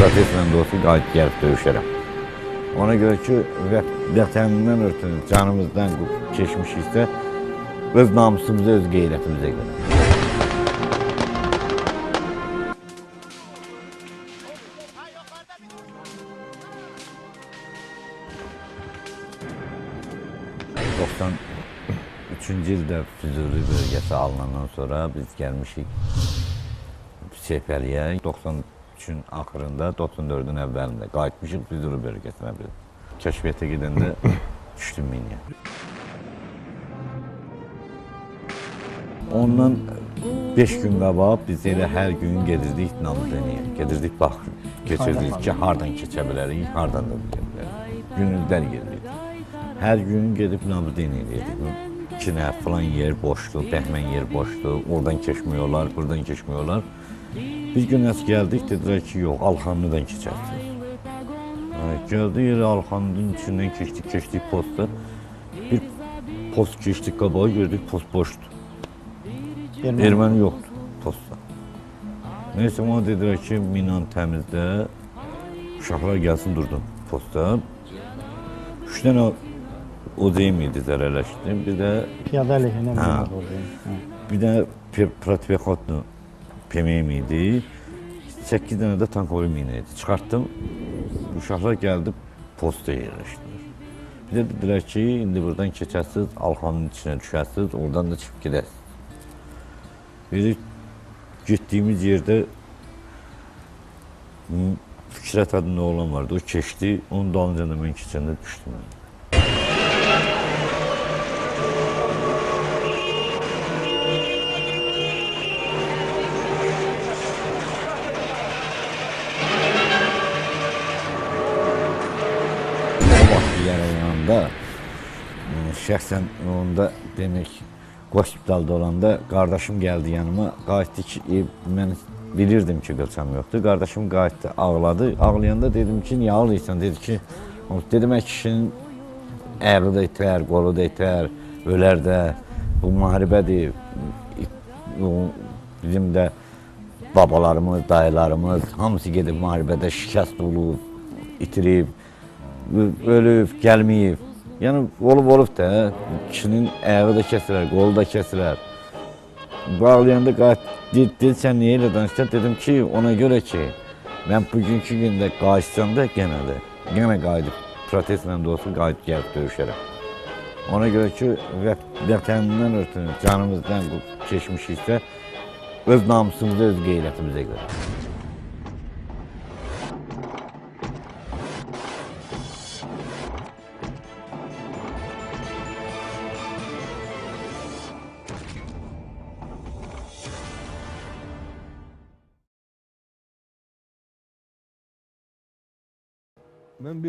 də olsa qayıt gəlib döyüşərəm. Ona görə ki, vət- vətənindən ötürü canımızdan keçmişiksə, öz namusumuza, öz qeyrətimizə görə. Üçüncü ildə Füzuli bölgəsi alınandan sonra biz gəlmişik Seyfəliyə. 93-ün axırında, 94-ün əvvəlində qayıtmışıq Füzuli bölgəsinə biz. Kəşfiyyata gedəndə düşdüm minyə. Ondan 5 gün qabaq biz elə hər gün gedirdik Namdeniyə. Gedirdik bax, keçirdik ki, hardan keçə bilərik, hardan da bilə bilərik. Günüzlər gedirdik. Hər gün gedib Namdeniyə edirdik. İki nə falan yer boşdu, bəhmən yer boşdu. Oradan keçmiyorlar, buradan keçmiyorlar. Biz gün nəsə gəldik, dedilər ki, yox, Alxanlıdan keçərsiniz. Gəldik, elə Alxanlının içindən keçdik, keçdik posta. Bir post keçdik qabağa, gördük post boşdur. Erməni. Erməni yoxdur postda. Neysə, ona dedilər ki, minan təmizdə uşaqlar gəlsin durdum postda. Üç dənə OCM idi zərərləşdi. Bir də Piyada Ha. minad oldu. Bir də protivxotlu PMM idi. 8 dənə də tankovi mina idi. Çıxartdım. Uşaqlar gəldi posta yerləşdilər. Bir də dedilər ki, indi buradan keçəsiz, Alxanın içinə düşəsiz, oradan da çıxıb gedəsiz. Biz getdiyimiz yerdə Fikrət adında oğlan vardı. O keçdi, onun dalınca da mən keçəndə düşdüm. mən. Yaralananda e, şəxsən onda demək hospitalda olanda qardaşım gəldi yanıma. Qayıtdı ki, e, mən bilirdim ki, qılçam yoxdur. Qardaşım qayıtdı, ağladı. Ağlayanda dedim ki, niyə ağlayırsan? Dedi ki, "O, dedim "Ə, kişinin əqli də itər, qolu da itər, ölər də. Bu müharibədir. Bizim də babalarımız, dayılarımız hamısı gedib müharibədə şikəst olub, itirib, ölüb, gəlməyib. Yəni olub olub da kişinin ayağı da kəsilər, qolu da kəsilər. Bağlayanda qayıt dedi, sən niyə elə danışsan? Dedim ki, ona görə ki, mən bugünkü gündə qayıtsam da genə də, yenə qayıdıb protestlə də olsa qayıdıb gəlib döyüşərəm. Ona görə ki, vət- vətənindən ötürü canımızdan keçmişiksə, öz namusumuza, öz qeyrətimizə görə. Ben bir